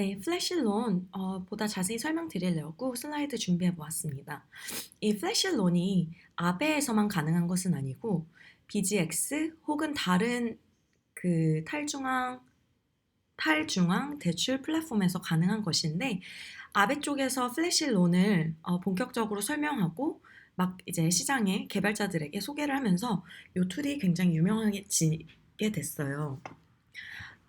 네, 플래시론 어, 보다 자세히 설명드리려고 슬라이드 준비해 보았습니다. 이 플래시론이 아베에서만 가능한 것은 아니고 BGX 혹은 다른 그 탈중앙 탈중앙 대출 플랫폼에서 가능한 것인데 아베 쪽에서 플래시론을 어, 본격적으로 설명하고 막 이제 시장에 개발자들에게 소개를 하면서 이 툴이 굉장히 유명해지게 됐어요.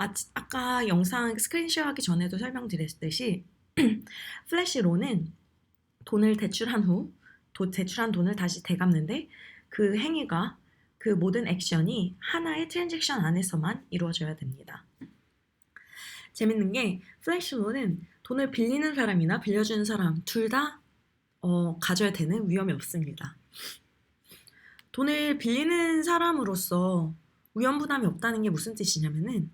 아, 아까 영상 스크린샷 하기 전에도 설명드렸듯이 플래시론은 돈을 대출한 후 도, 대출한 돈을 다시 되갚는데 그 행위가 그 모든 액션이 하나의 트랜잭션 안에서만 이루어져야 됩니다. 재밌는 게 플래시론은 돈을 빌리는 사람이나 빌려주는 사람 둘다 어, 가져야 되는 위험이 없습니다. 돈을 빌리는 사람으로서 위험 부담이 없다는 게 무슨 뜻이냐면은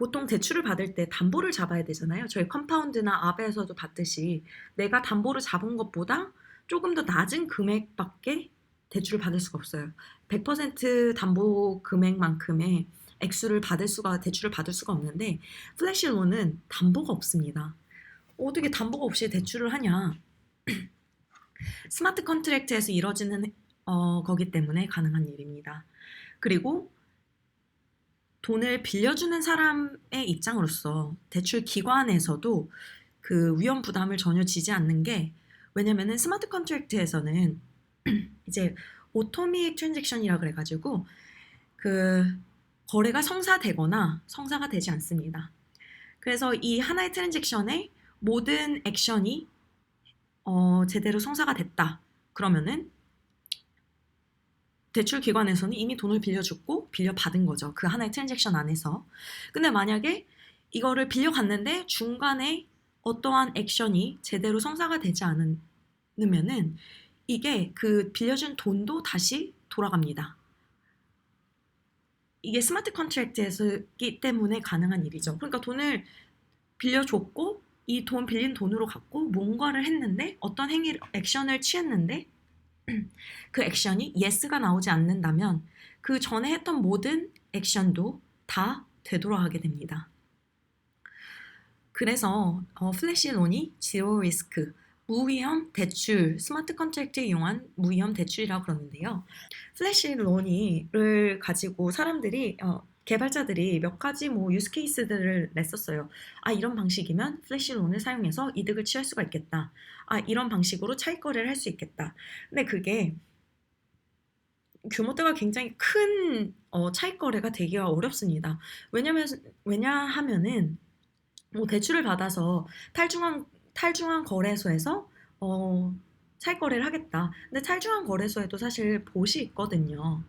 보통 대출을 받을 때 담보를 잡아야 되잖아요. 저희 컴파운드나 아베에서도 봤듯이 내가 담보를 잡은 것보다 조금 더 낮은 금액밖에 대출을 받을 수가 없어요. 100% 담보 금액만큼의 액수를 받을 수가 대출을 받을 수가 없는데 플래시론은 담보가 없습니다. 어떻게 담보가 없이 대출을 하냐? 스마트 컨트랙트에서 이뤄지는 어, 거기 때문에 가능한 일입니다. 그리고 돈을 빌려주는 사람의 입장으로서 대출 기관에서도 그 위험 부담을 전혀 지지 않는 게 왜냐면은 스마트 컨트랙트에서는 이제 오토믹 트랜잭션이라 그래가지고 그 거래가 성사되거나 성사가 되지 않습니다. 그래서 이 하나의 트랜잭션의 모든 액션이 어, 제대로 성사가 됐다. 그러면은 대출 기관에서는 이미 돈을 빌려줬고 빌려받은 거죠. 그 하나의 트랜잭션 안에서. 근데 만약에 이거를 빌려갔는데 중간에 어떠한 액션이 제대로 성사가 되지 않으면은 이게 그 빌려준 돈도 다시 돌아갑니다. 이게 스마트 컨트랙트에서기 때문에 가능한 일이죠. 그러니까 돈을 빌려줬고 이 돈 빌린 돈으로 갖고 뭔가를 했는데 어떤 행위 액션을 취했는데 그 액션이 yes가 나오지 않는다면 그 전에 했던 모든 액션도 다 되돌아가게 됩니다. 그래서 어, 플래시론이 지로 리스크, 무위험 대출, 스마트 컨트랙트에 이용한 무위험 대출이라고 그러는데요. 플래시론이를 가지고 사람들이 어, 개발자들이 몇 가지 뭐 유스 케이스들을 냈었어요. 아 이런 방식이면 플래시론을 사용해서 이득을 취할 수가 있겠다. 아 이런 방식으로 차익 거래를 할 수 있겠다. 근데 그게 규모대가 굉장히 큰 어, 차익 거래가 되기가 어렵습니다. 왜냐면 왜냐하면은 뭐 대출을 받아서 탈중앙 탈중앙 거래소에서 어, 차익 거래를 하겠다. 근데 탈중앙 거래소에도 사실 봇이 있거든요.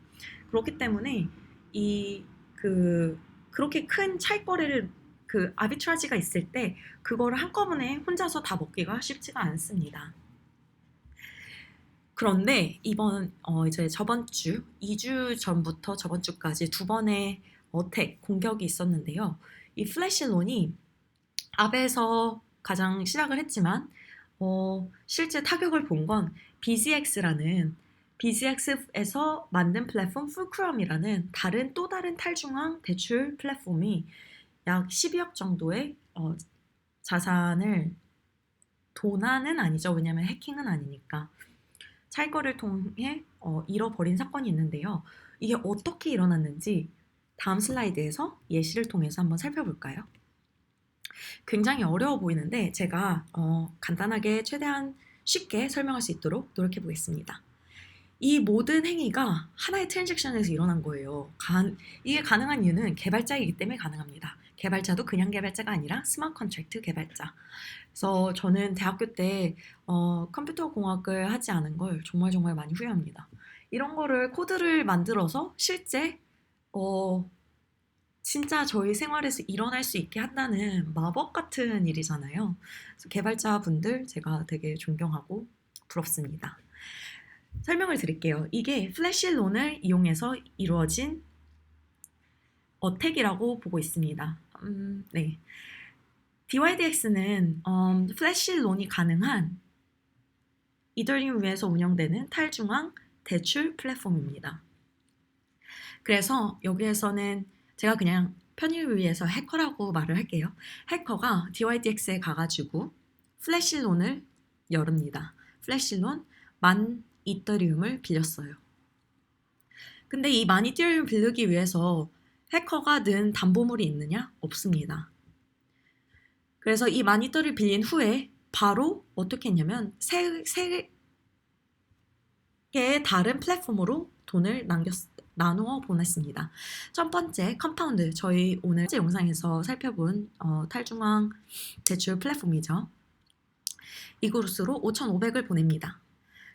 그렇기 때문에 이 그 그렇게 큰 차익 거래를 그 아비트라지가 있을 때 그거를 한꺼번에 혼자서 다 먹기가 쉽지가 않습니다. 그런데 이번 어 이제 저번 주 2주 전부터 저번 주까지 두 번의 어택 공격이 있었는데요. 이 플래시론이 아베에서 가장 시작을 했지만 어, 실제 타격을 본 건 BZX라는 BZX에서 만든 플랫폼 풀크럼이라는 다른 또 다른 탈중앙 대출 플랫폼이 약 12억 정도의 어, 자산을 도난은 아니죠. 왜냐하면 해킹은 아니니까 차익거래를 통해 어, 잃어버린 사건이 있는데요. 이게 어떻게 일어났는지 다음 슬라이드에서 예시를 통해서 한번 살펴볼까요? 굉장히 어려워 보이는데 제가 어, 간단하게 최대한 쉽게 설명할 수 있도록 노력해 보겠습니다. 이 모든 행위가 하나의 트랜잭션에서 일어난 거예요. 가, 이게 가능한 이유는 개발자이기 때문에 가능합니다. 개발자도 그냥 개발자가 아니라 스마트 컨트랙트 개발자. 그래서 저는 대학교 때 어, 컴퓨터 공학을 하지 않은 걸 정말 정말 많이 후회합니다. 이런 거를 코드를 만들어서 실제 어, 진짜 저희 생활에서 일어날 수 있게 한다는 마법 같은 일이잖아요. 개발자분들 제가 되게 존경하고 부럽습니다. 설명을 드릴게요. 이게 플래시론을 이용해서 이루어진 어택이라고 보고 있습니다. 음, 네. DYDX는 음, 플래시론이 가능한 이더리움 위에서 운영되는 탈중앙 대출 플랫폼입니다. 그래서 여기에서는 제가 그냥 편의를 위해서 해커라고 말을 할게요. 해커가 DYDX에 가가지고 플래시론을 열습니다. 플래시론 만 이더리움을 빌렸어요. 근데 이만 이더리움 빌리기 위해서 해커가 는 담보물이 있느냐? 없습니다. 그래서 이만 이더를 빌린 후에 바로 어떻게 했냐면 세, 세 개의 다른 플랫폼으로 돈을 남겼, 나누어 보냈습니다. 첫 번째 컴파운드 저희 오늘 제 영상에서 살펴본 어, 탈중앙 대출 플랫폼이죠. 이곳으로 5,500을 보냅니다.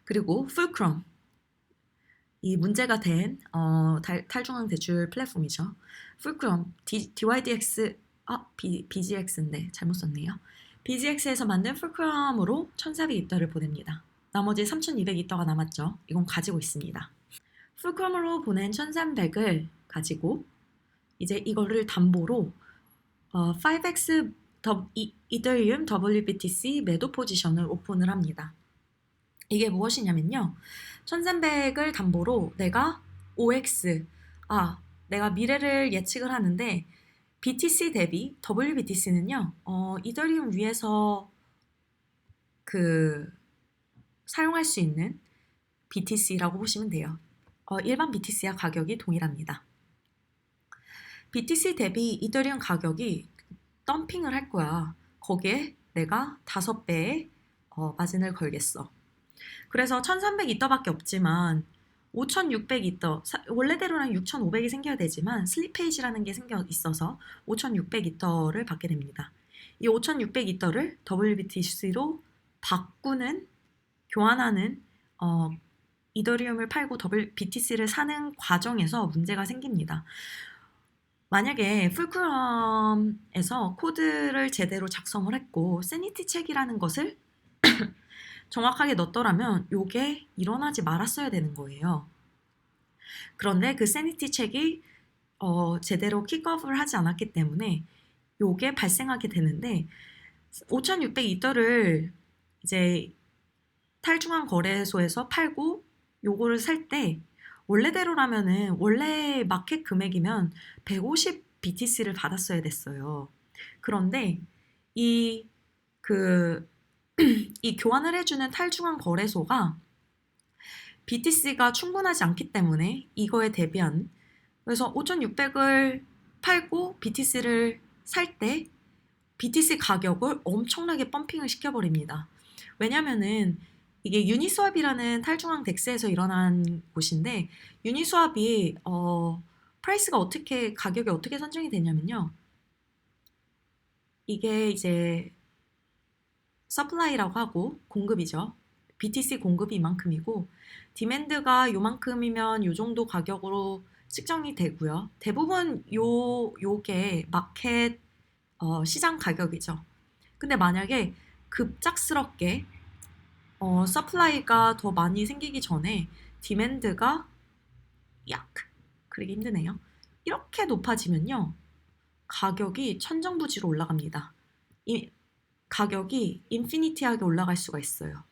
그리고 풀크롬 이 문제가 된 어, 탈, 탈중앙 대출 플랫폼이죠. 풀크롬 D, DYDX 아 B, BGX인데 잘못 썼네요. BGX에서 만든 풀크롬으로 1,400이더를 보냅니다. 나머지 3,200이더가 남았죠. 이건 가지고 있습니다. 풀크롬으로 보낸 1,300을 가지고 이제 이거를 담보로 어, 5x 더, 이, 이더리움 WBTC 매도 포지션을 오픈을 합니다. 이게 무엇이냐면요. 1300을 담보로 내가 OX, 아, 내가 미래를 예측을 하는데 BTC 대비 WBTC는요, 어, 이더리움 위에서 그 사용할 수 있는 BTC라고 보시면 돼요. 어, 일반 BTC와 가격이 동일합니다. BTC 대비 이더리움 가격이 덤핑을 할 거야. 거기에 내가 5배의 어, 마진을 걸겠어. 그래서 1300 이더밖에 없지만 5600 이더 원래대로는 6500이 생겨야 되지만 슬리페이지라는 게 생겨 있어서 5600 이더를 받게 됩니다. 이 5600 이더를 WBTC로 바꾸는 교환하는 어, 이더리움을 팔고 더블 BTC를 사는 과정에서 문제가 생깁니다. 만약에 풀크럼에서 코드를 제대로 작성을 했고 세니티 책이라는 것을 정확하게 넣었더라면 이게 일어나지 말았어야 되는 거예요. 그런데 그 세니티 책이 어, 제대로 킥업을 하지 않았기 때문에 이게 발생하게 되는데 5,602달러를 이제 탈중앙 거래소에서 팔고 요거를 살 때 원래대로라면은 원래 마켓 금액이면 150 BTC를 받았어야 됐어요. 그런데 이그 이 교환을 해주는 탈중앙 거래소가 BTC가 충분하지 않기 때문에 이거에 대비한 그래서 5,600을 팔고 BTC를 살 때 BTC 가격을 엄청나게 펌핑을 시켜버립니다. 왜냐면은 이게 유니스왑이라는 탈중앙 덱스에서 일어난 곳인데 유니스왑이 어 프라이스가 어떻게 가격이 어떻게 선정이 되냐면요. 이게 이제 서플라이라고 하고 공급이죠. BTC 공급이 이만큼이고 디맨드가 요만큼이면 요 정도 가격으로 측정이 되고요. 대부분 요 요게 마켓 어, 시장 가격이죠. 근데 만약에 급작스럽게 어, 서플라이가 더 많이 생기기 전에 디맨드가 약 그러기 힘드네요. 이렇게 높아지면요. 가격이 천정부지로 올라갑니다. 이 가격이 인피니티하게 올라갈 수가 있어요.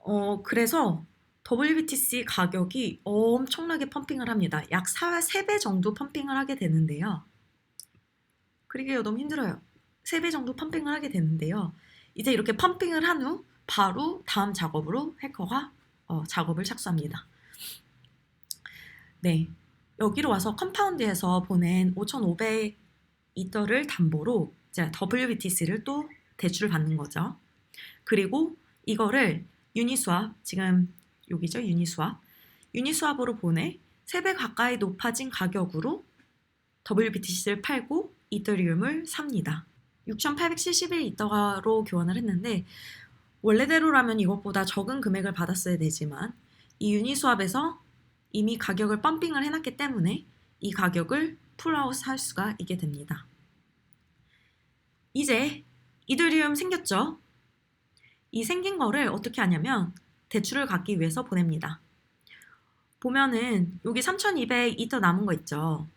어, 그래서 WBTC 가격이 엄청나게 펌핑을 합니다. 약 4, 3배 정도 펌핑을 하게 되는데요. 그러게요. 너무 힘들어요. 3배 정도 펌핑을 하게 되는데요. 이제 이렇게 펌핑을 한 후 바로 다음 작업으로 해커가 어, 작업을 착수합니다. 네. 여기로 와서 컴파운드에서 보낸 5,500 이더를 담보로 자, WBTC를 또 대출을 받는 거죠. 그리고 이거를 유니스왑, 지금 여기죠, 유니스왑. 유니스왑으로 보내 3배 가까이 높아진 가격으로 WBTC를 팔고 이더리움을 삽니다. 6,871 이더로 교환을 했는데 원래대로라면 이것보다 적은 금액을 받았어야 되지만 이 유니스왑에서 이미 가격을 펌핑을 해놨기 때문에 이 가격을 풀아웃 할 수가 있게 됩니다. 이제 이더리움 생겼죠? 이 생긴 거를 어떻게 하냐면 대출을 갖기 위해서 보냅니다. 보면은 여기 3200 이터 남은 거 있죠.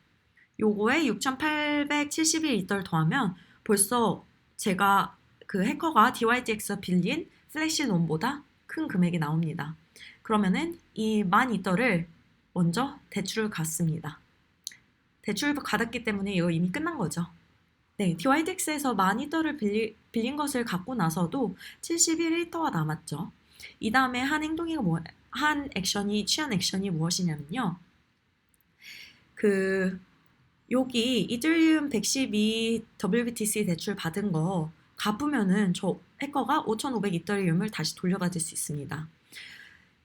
요거에 6871 이터를 더하면 벌써 제가 그 해커가 DYDX 빌린 플래시 론보다 큰 금액이 나옵니다. 그러면은 이 만 이터를 먼저 대출을 갖습니다. 대출 받았기 때문에 이거 이미 끝난 거죠. 네, DYDX에서 만 이더를 빌리, 빌린 것을 갖고 나서도 71이더가 남았죠. 이 다음에 한 행동이 뭐, 한 액션이 취한 액션이 무엇이냐면요. 그 여기 이더리움 112 WBTC 대출 받은 거 갚으면은 저 해커가 5,500 이더리움을 다시 돌려받을 수 있습니다.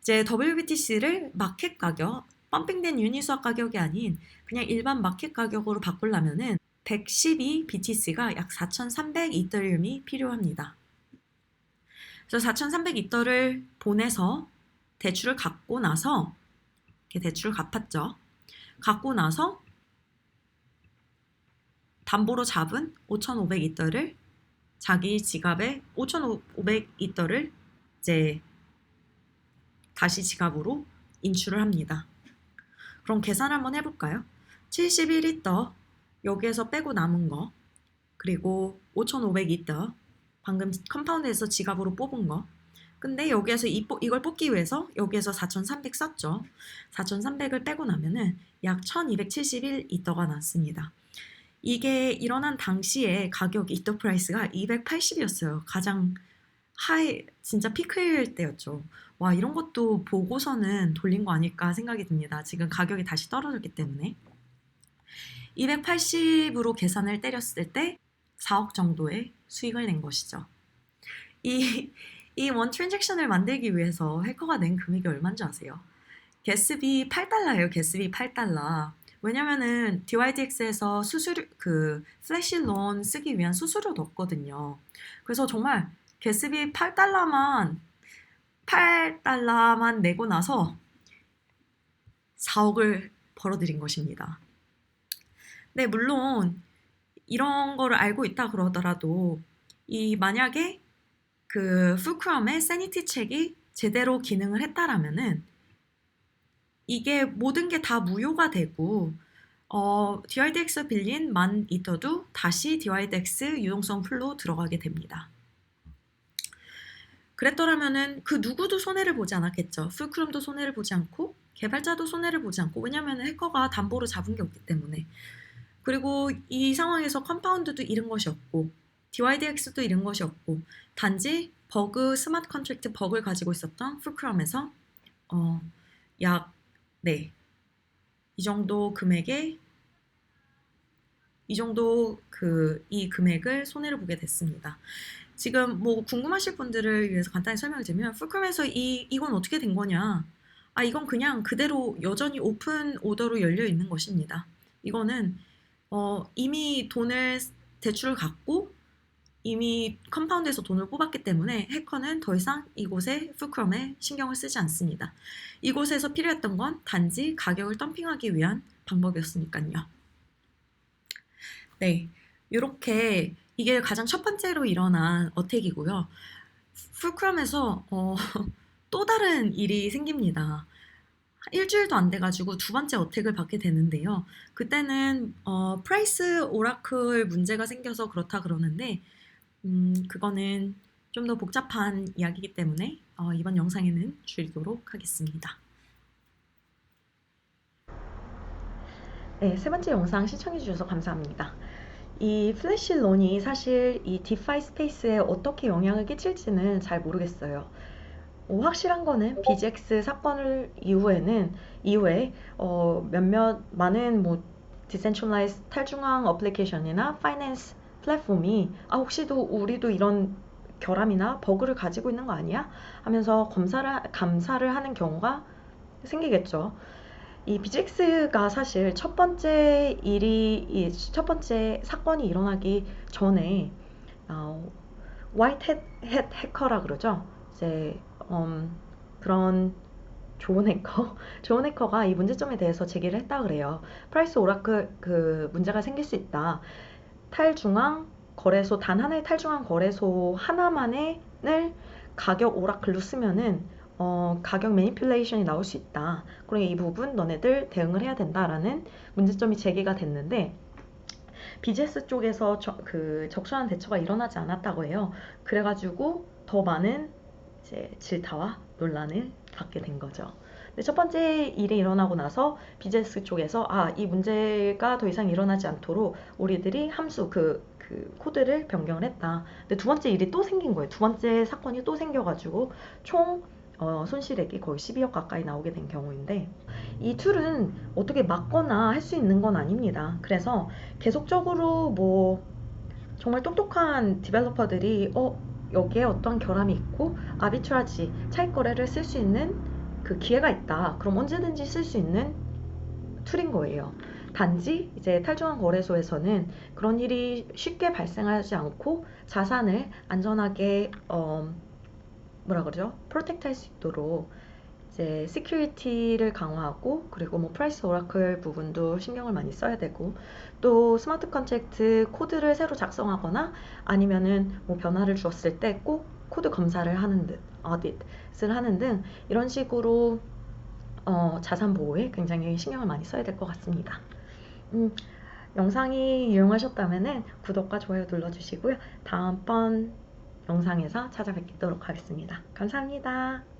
이제 WBTC를 마켓 가격, 펌핑된 유니수학 가격이 아닌 그냥 일반 마켓 가격으로 바꾸려면은 112 BTC가 약 4,300 이더리움이 필요합니다. 그래서 4,300 이더를 보내서 대출을 갚고 나서 이렇게 대출을 갚았죠. 갖고 나서 담보로 잡은 5,500 이더를 자기 지갑에 5,500 이더를 이제 다시 지갑으로 인출을 합니다. 그럼 계산 한번 해볼까요? 71 이더 여기에서 빼고 남은 거 그리고 5,500 이더 방금 컴파운드에서 지갑으로 뽑은 거 근데 여기에서 이, 이걸 뽑기 위해서 여기에서 4,300 썼죠. 4,300을 빼고 나면은 약 1,271 이더가 났습니다. 이게 일어난 당시에 가격 이터 프라이스가 280이었어요. 가장 하이 진짜 피크일 때였죠. 와 이런 것도 보고서는 돌린 거 아닐까 생각이 듭니다. 지금 가격이 다시 떨어졌기 때문에 280으로 계산을 때렸을 때 4억 정도의 수익을 낸 것이죠. 이 이 원 트랜잭션을 만들기 위해서 해커가 낸 금액이 얼마인지 아세요? 게스비 8달러예요. 게스비 8달러. 왜냐면은 DYDX에서 수수료 그 플래시 론 쓰기 위한 수수료도 없거든요. 그래서 정말 게스비 8달러만 8달러만 내고 나서 4억을 벌어들인 것입니다. 네, 물론 이런 거를 알고 있다 그러더라도 이 만약에 그 풀크럼의 세니티 책이 제대로 기능을 했다라면은 이게 모든 게 다 무효가 되고 어, DYDX 빌린 만 이터도 다시 DYDX 유동성 풀로 들어가게 됩니다. 그랬더라면은 그 누구도 손해를 보지 않았겠죠. 풀크럼도 손해를 보지 않고 개발자도 손해를 보지 않고 왜냐하면 해커가 담보로 잡은 게 없기 때문에 그리고 이 상황에서 컴파운드도 잃은 것이 없고 DYDX도 잃은 것이 없고 단지 버그 스마트 컨트랙트 버그를 가지고 있었던 풀크럼에서 어, 약 네. 이 정도 금액에 이 정도 그 이 금액을 손해를 보게 됐습니다. 지금 뭐 궁금하실 분들을 위해서 간단히 설명을 드리면 풀크럼에서 이 이건 어떻게 된 거냐? 아 이건 그냥 그대로 여전히 오픈 오더로 열려 있는 것입니다. 이거는 어, 이미 돈을 대출을 갖고 이미 컴파운드에서 돈을 뽑았기 때문에 해커는 더 이상 이곳에 풀크럼에 신경을 쓰지 않습니다. 이곳에서 필요했던 건 단지 가격을 덤핑하기 위한 방법이었으니까요. 네, 이렇게 이게 가장 첫 번째로 일어난 어택이고요. 풀크럼에서 어, 또 다른 일이 생깁니다. 일주일도 안 돼가지고 두 번째 어택을 받게 되는데요. 그때는 어, 프라이스 오라클 문제가 생겨서 그렇다 그러는데 음, 그거는 좀 더 복잡한 이야기이기 때문에 어, 이번 영상에는 줄이도록 하겠습니다. 네, 세 번째 영상 시청해주셔서 감사합니다. 이 플래시 론이 사실 이 디파이 스페이스에 어떻게 영향을 끼칠지는 잘 모르겠어요. 어, 확실한 거는 BGX 사건을 이후에는 이후에 어, 몇몇 많은 뭐 디센트럴라이즈 탈중앙 어플리케이션이나 파이낸스 플랫폼이 아 혹시도 우리도 이런 결함이나 버그를 가지고 있는 거 아니야? 하면서 검사를 감사를 하는 경우가 생기겠죠. 이 BGX가 사실 첫 번째 일이 첫 번째 사건이 일어나기 전에 어, 화이트 햇 해커라 그러죠. 이제 음, 그런 좋은 해커, 좋은 해커가 이 문제점에 대해서 제기를 했다 그래요. 프라이스 오라클 그 문제가 생길 수 있다. 탈중앙 거래소 단 하나의 탈중앙 거래소 하나만을 가격 오라클로 쓰면은 어, 가격 매니플레이션이 나올 수 있다. 그러니까 이 부분 너네들 대응을 해야 된다라는 문제점이 제기가 됐는데 BGS 쪽에서 저, 그 적절한 대처가 일어나지 않았다고 해요. 그래가지고 더 많은 이제 질타와 논란을 받게 된 거죠. 첫 번째 일이 일어나고 나서 비즈니스 쪽에서 아, 이 문제가 더 이상 일어나지 않도록 우리들이 함수 그, 그 코드를 변경을 했다. 근데 두 번째 일이 또 생긴 거예요. 두 번째 사건이 또 생겨가지고 총 어, 손실액이 거의 12억 가까이 나오게 된 경우인데 이 툴은 어떻게 막거나 할 수 있는 건 아닙니다. 그래서 계속적으로 뭐 정말 똑똑한 디벨로퍼들이 어 여기에 어떠한 결함이 있고 아비트라지 차익 거래를 쓸 수 있는 그 기회가 있다. 그럼 언제든지 쓸 수 있는 툴인 거예요. 단지 이제 탈중앙 거래소에서는 그런 일이 쉽게 발생하지 않고 자산을 안전하게 어 뭐라 그러죠? 프로텍트 할 수 있도록 이제 시큐리티를 강화하고 그리고 뭐 프라이스 오라클 부분도 신경을 많이 써야 되고 또 스마트 컨트랙트 코드를 새로 작성하거나 아니면은 뭐 변화를 주었을 때 꼭 코드 검사를 하는 듯 어딧을 하는 등 이런 식으로 어, 자산 보호에 굉장히 신경을 많이 써야 될 것 같습니다. 음, 영상이 유용하셨다면 구독과 좋아요 눌러주시고요. 다음번 영상에서 찾아뵙도록 하겠습니다. 감사합니다.